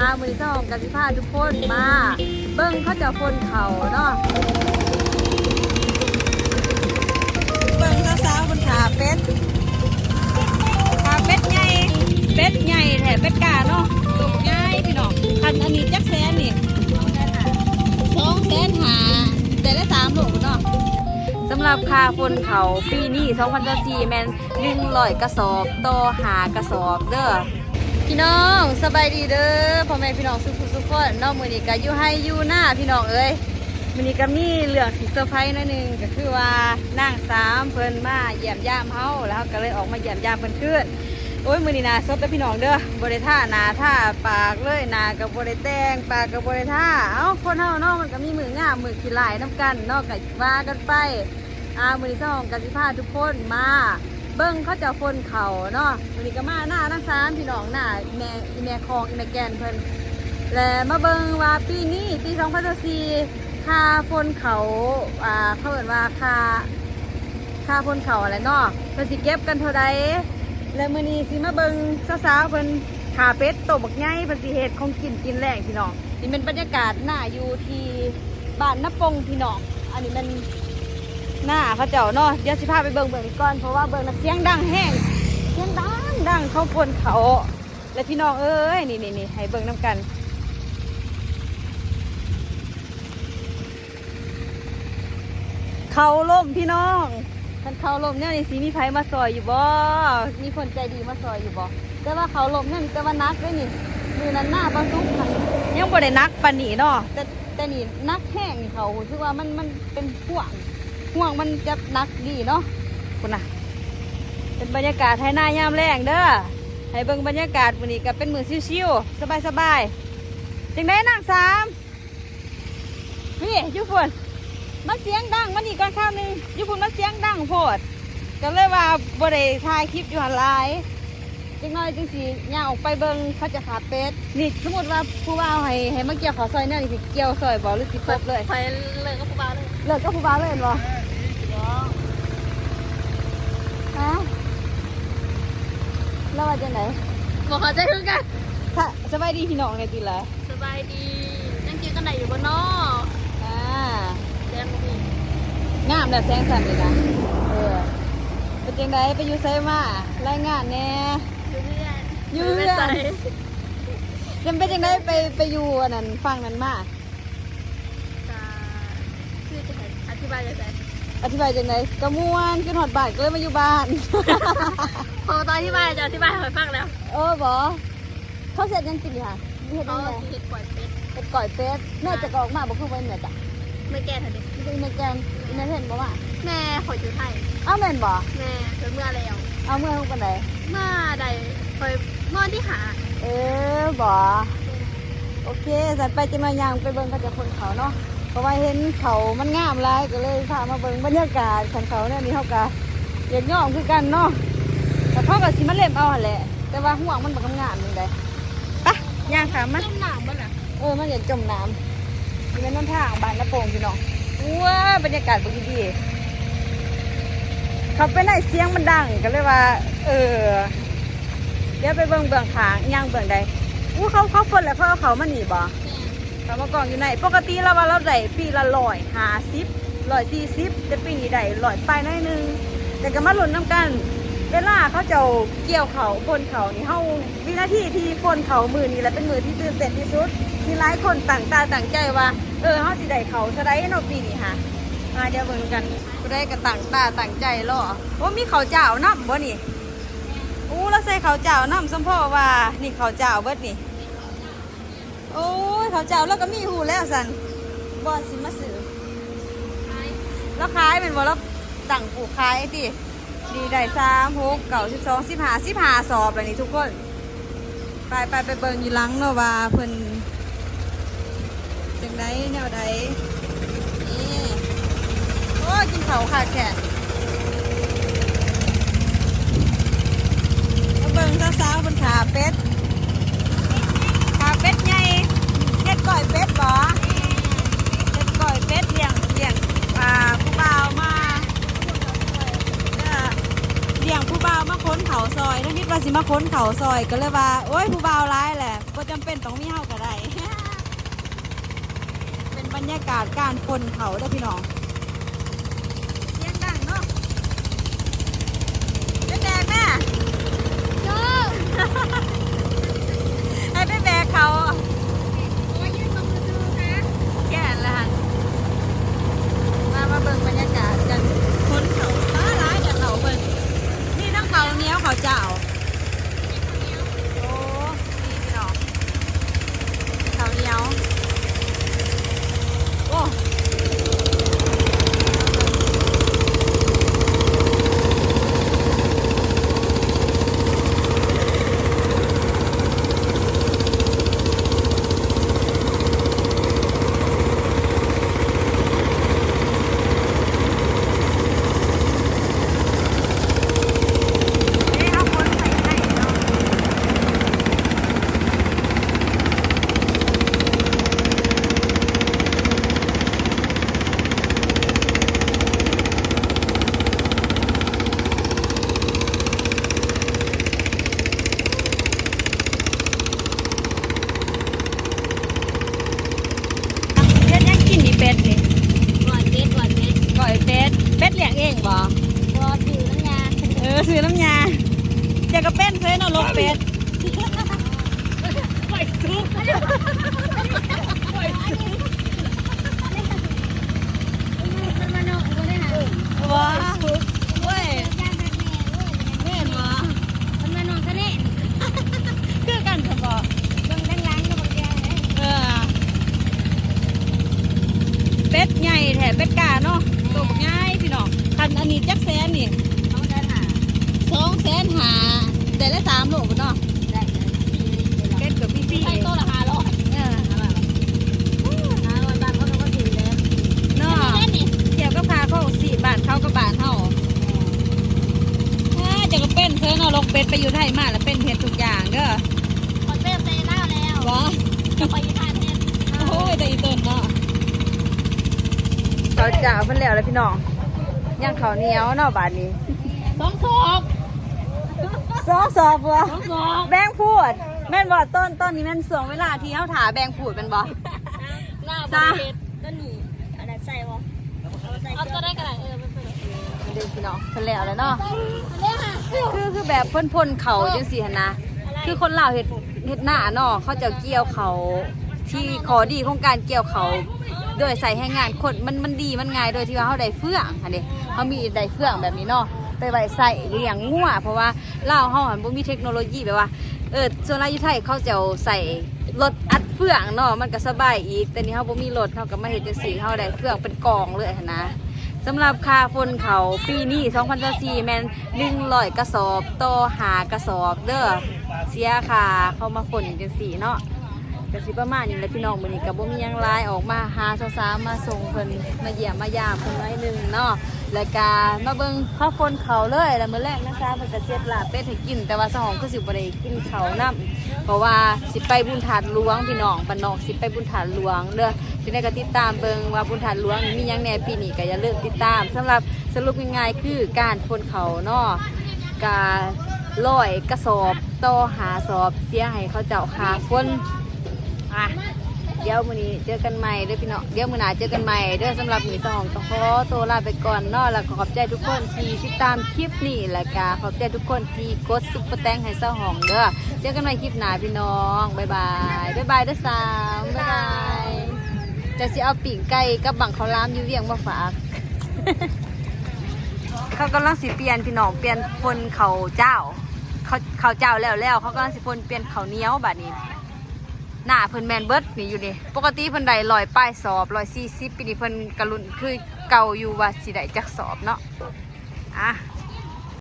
อามือสองกันสิพาทุกคนมา เบิ้งเขาจะคนเขาเนาะเบิ้งสาวๆบนขาเป็ดขาเป็ดใหญ่เป็ดใหญ่แถมเป็ดกาเนาะตกง่ายพี่น้องคันอันนี้จักแสนนี่สองแสนหาแต่ได้สามโลเนาะสำหรับคาคนเขาปีนี้2024แมน100กระสอบต่อหากระสอบเด้อ พี่น้องสบายดีเด้อพ่อแม่พี่น้องสุขสุขคนนอกมือนี้ก็อยู่ให้อยู่หน้าพี่น้องเอ้ยมือนี้ก็มีเรื่องสิเซอร์ไพรส์นิดนึงก็คือว่านางสามเพิ่นมาเยี่ยมยามเฮาแล้วเราก็เลยออกมาเยี่ยมยามเพิ่นขึ้นโอ้ยมือนี้นาสดเด้อพี่น้องเด้อบริท่าหนาท่าปากเลยหนากับบริแตงปากกับบริท่าเอ้าคนเฮาเนาะมันก็มีมืองามมือขี้ลายน้ำกันนอกก็ว่ากันไปอามือนี้สองกันสิพาทุกคนมา เบิ้งเขาจะคนเขาเนาะมือนี้ก็มาหน้าทั้งสามพี่น้องหน้าอีแม่อีแม่คองอีแม่แกนเพิ่นและมาเบิ้งว่าปีนี้ปี2024ค่าคนเขาอ่าเขาเอ่นว่าค่าค่าคนเขาอะไรเนาะเพิ่นสิเก็บกันเท่าใดและมือนี้สิมาเบิ้งสาวๆเพิ่นขาเป็ดโตบักใหญ่เพิ่นสิเฮ็ดของกินกินแรงพี่น้องนี่เป็นบรรยากาศหน้าอยู่ที่บ้านนปงพี่น้องอันนี้มัน หน้าเขาเจ้าเนาะเดี๋ยวสิพาไปเบิ่งเบิ่งอีกก่อนเพราะว่าเบิ่งน้ำเสียงดังแห้งเสียงดังดังเขาคนเขา และพี่น้องเอ้ยนี่นี่นี่ให้เบิ่งน้ำกันเขาล่มพี่น้องคันเขาล่มเนี่ยนี่สีมีไผมาซอยอยู่บ่ มีคนใจดีมาซอยอยู่บ่แต่ว่าเขาล่มเนี่ยแต่ว่านักเลยนี่มือนั้นหน้าบางทุกค่ะยังบ่ได้นักปานนี้เนาะแต่แต่นี่นักแห้งนี่เขาคือว่ามันมันเป็นห่วง ห่วงมันจะนักดีเนาะคุณน่ะ เป็นบรรยากาศไทยหน้ายามแรงเด้อให้เบิ่งบรรยากาศวันนี้ก็เป็นมือชิวๆสบายๆจังได้นางสามพี่อยุฝุ่นมันเสียงดังมันอีกก่อนข้าวหนึงอยุฝุ่นมันเสียงดังโพดก็เลยว่าบ่ได้ถ่ายคลิปอยู่หันหลายจังน้อยจังสีย่างออกไปเบิ่งเขาจะขาเป็ดนี่สมมติว่าผู้ว่าเอาให้ให้มาเกี่ยวขอซอยเนี่ยนี่สิเกี่ยวซอยบ่หรือสิครบเลยไปเลยก็ผู้บ่าวเลยเลิกก็ผู้บ่าวเลยเห็นบ่ ฮะเราว่าจังไหนบอกเขาใจคือกันถ้าสบายดีพี่น้องในตีละสบายดียังกินกันไหนอยู่บนนอกอ่าแดงมีงามแบบแสงสันเลยนะเออเป็นจังไดไปอยู่ไซมารายงานแหน่อยู่เพื่อนอยู่เพื่อนจะเป็นจังไดไปไปอยู่อันนั้นฟังนั้นมาจะคือจะอธิบายจะไง อธิบายจังไดกระมวนขึ้นหอดบ้านก็เลยมาอยู่บ้าน พอตอนอธิบายจะอธิบายให้ฟังแล้วเออบ่เขาเสร็จยังกินค่ะเฮ็ดเขายังไงเห็ดปล่อยเป็ดเป็ดก่อยเป็ดแม่จะกออกมาบ่คือเว้นแม่จ้ะไม่แก่ทันทีนี่เป็นแม่แกนอีแม่เห็นบ่ว่าแม่ขออยู่ไทยเอ้าแม่นบ่แม่เกิดเมื่อแล้วเอาเมื่อลงปานใดเมื่อใดคอยเมื่อที่หาเออบ่โอเคสันไปจะมายังไปเบิ่งเขาจะคนเขาเนาะ เพราะว่าเห็นเขามันงามหลายก็เลยพามาเบิ่งบรรยากาศขันเขาเนี่ยนี่เขาก็อยากย่อมคือกันเนาะแต่เขาก็สิมาเล่มเอาหั่นแหละ แต่ว่าห่วงมันบ่งามๆนี่ได้ไปย่างถามมาต้มหนามบ้างนะเออมันอยากจมน้ำนี่เป็นน้ำทางบ้านนาโป่งพี่น้องว้าบรรยากาศบ่ดีๆเขาไปไหนเสียงมันดังก็เลยว่า เออเดี๋ยวไปเบิ่งเบื้องขางย่างเบื้องใดอู้เขาเขาฝนแล้วเขาเอาเขามาหนีบ่ เขามากองอยู่ไหนปกติเราว่าเราได้ปีละร้อยห้าสิบร้อยสี่สิบแต่ปีนี้ได้ร้อยไปหน้อยนึงแต่ก็มาลุ้นน้ำกัน เวลาเขาจ้าเกี่ยวเขาพนเขานี่เฮาวินาทีที่พนเขามือนี่แหละเป็นมือที่ตื่นเต้นที่สุดมีหลายคนต่างตาต่างใจว่า เออเฮาสิได้เขาซะได้เนาะปีนี้ค่ะมาเดี๋ยวเบิ่งกันก็ได้ก็ต่างตาต่างใจรอโอ้มีเขาเจ้านํบ่นี่อู้แล้วใส่เขาเจ้าน้ำสมพ่อว่านี่เขาเจ้าเบิดนี่ โอ้ยข้าวเจ้าแล้วก็มีหูแล้วสันบอสิมาซื้อแล้วขายเป็นบ่แล้วตั้งปลูกขายติดีได้สามหกเก่าสิบสองสิบห้าสิบห้าสอบเลยนี่ทุกคน ไปไปไปเบิ่งอยู่หลังเนาะว่าเพิ่นจังไดแนวใดนี่โอ้ยกินเขาวขาดแขนมาเบิ่งสาวๆบนขาเป็ด ขาเป็ดใหญ่เฮ็ดก้อยเป็ดบ่เฮ็ดก้อยเป็ดเลี้ยงเลี้ยงอ่าผู้บ่าว มาเออเลี้ยงผู้บ่าวมาค้นเขาซอยถ้าคิดว่าสิมาค้นเขาซอยก็เลยว่า โอ้ยผู้บ่าวร้ายแหละก็จำเป็นต้องมีเฮาก็ได้ เป็นบรรยากาศการคนเขาเด้อพี่น้องเสียงดังเนาะไปแบกแม่โยให้ไปแบกเขา โอ้ยยืนตรงมือดูค่ะ แก่แล้วฮะมามาเบิ่งบรรยากาศกันคนเขาตาร้ายกับเขาเบิ่งนี่ทั้งเขาเหนี้ยวเขาเจ้า โอ้นี่พี่น้องเขาเหนี้ยวโอ้ เอ๊ะเอาคนใส่ให้เนาะ เฮ็ดหยังกินนี่เป็ดนี่ ก่อนเด็ดก่อนเด็ด ก่อยเป็ด เป็ดเลี้ยงเองบ่ รอถือน้ำยา เออซื้อน้ำยาจะกระเป็นเซนเอาลกเป็ด ปล่อยซุกปล่อยซุกมันมาโน่ก็ได้หา ว้าเว้ยแม่เว้ยแม่นบ่มันมาโน่ก็ได้คือกันเถอะบ่เบิ่งด้านหลังก็บอกแกเออเป็ดใหญ่แท้เป็ดกาเนาะตัวบักใหญ่พี่น้องคันอันนี้จักแสนนี่เขาเดินหาสองแสนหาแต่ละสามโลบ่เนาะ ได้เลย เป็ดกับพี่พี่ ใช้โต๊ะละห้าร้อย เออ ห้าร้อยบาทเขาก็ถือแล้ว เนาะ แค่นี้ เกี่ยวกับพาเขาสี่บาทเขากับบาทเฮาถ้าจะก็เป็นเธอเนาะลงเป็ดไปอยู่ไทย มาแล้วเป็นเฮ็ดทุกอย่างเด้อคนเริ่มไปเล่าแล้วบ่จะไปยี่ห้าเทศโอ้ยแต่อีต้นเนาะเขาจ่าเพิ่นแล้วแล้วพี่น้องย่างข้าเหนียวเนาะบาดนี้สองศอกซอกสอบบ่สองศอกแบงพูด แม่นบ่ต้นต้นนี้แม่นส่วงเวลาที่เฮาถาแบงพูดแม่นบ่หน้าบจ้าริเวณต้นหนีอะไรใส่วะเอาตัวได้ก็ได้เออไม่เป็นเด้พี่น้องเพิ่นแล้วแล้วเนาะ คือคือแบบเพิ่นพ่นเขาจังซี่หั่นนะ คือคนลาวเฮ็ดเฮ็ดหน้าเนาะเขาจะเกี่ยวเขาที่ขอดีของการเกี่ยวเขาโดยใส่ให้งานคนมันมันดีมันง่ายโดยที่ว่าเขาได้เฟื่องอันนี้เขามีได้เฟื่องแบบนี้เนาะไปไว้ใส่เลี้ยงงัวเพราะว่าเลาเฮาหันบ่มีเทคโนโลยีแบบว่าเออส่วนรายอยู่ไทยเขาจะใส่รถอัดเฟื่องเนาะมันก็สบายอีกแต่นี่เฮาบ่มีรถเฮาก็มาเฮ็ดจังซี่เฮาได้เฟื่องเป็นกองเลยนะ สำหรับค่าฝนเขาปีนี้2024แมน100กระสอบต่อหากระสอบเด้อเสียค่าเข้ามาฝนจังสีเนาะ ก็สิประมาณนี้แหละพี่น้องมื้อนี้ก็บ่มีหยังหลายออกมาหาสาวๆมาส่งเพิ่นมาเยี่ยมมายามเพิ่นไว้หนึงเนาะแล้วก็มาเบิ่งข้าวฝนเขาเลยแล้วมื้อแรกนะคะเพิ่นก็เจ็ดลาบเป็ดให้กิน แต่ว่าสหองคือสิบ่ได้กินเขาวนํเพราะว่าสิไปบุญถาดหลวงพี่น้องบ้านนอกสิไปบุญถาดหลวงเด้อจะได้ก็ติดตามเบิงว่าบุญฐานหลวงมีหยังแหน่ปีนี้ก็อย่าลืมติดตามสำหรับสรุปง่ายๆคือการพนเขาเนาะการลอยกระสอบต่อหาสอบเสียให้เขาเจ้าคาคน อะเดี๋ยวมื้อนี้เจอกันใหม่เด้อพี่น้องเดี๋ยวมื้อหน้าเจอกันใหม่เด้อสำหรับมื้อสองต้องขอตัวลาไปก่อนเนาะแล้วก็ขอบใจทุกคนที่ติดตามคลิปนี้แล้วก็ขอบใจทุกคนที่กดซุปเปอร์แตงให้เซาหองเด้อเจอกันใหม่คลิปหน้าพี่น้องบ๊ายบายบ๊ายบายเด้อสามบ๊ายบายจะสิเอาปีกไก่กับบังเขาวหล้ามอยู่เวียงมาฝากเขากำลังสิเปลี่ยนพี่น้องเปลี่ยนพนเขาเจ้าเขาเขาเจ้าแล้วแล้วเขากำลังสิพนเปลี่ยนเขาเนี้ยวบัดนี้ หน้าเพิ่นแมนเบิร์ดนี่อยู่นี่ปกติเพิ่นได้ลอยป้ายสอบลอยสี่สิบปีนี้เพิ่นกระลุนคือเก่าอยู่ว่าสิได้จักสอบเนาะอะ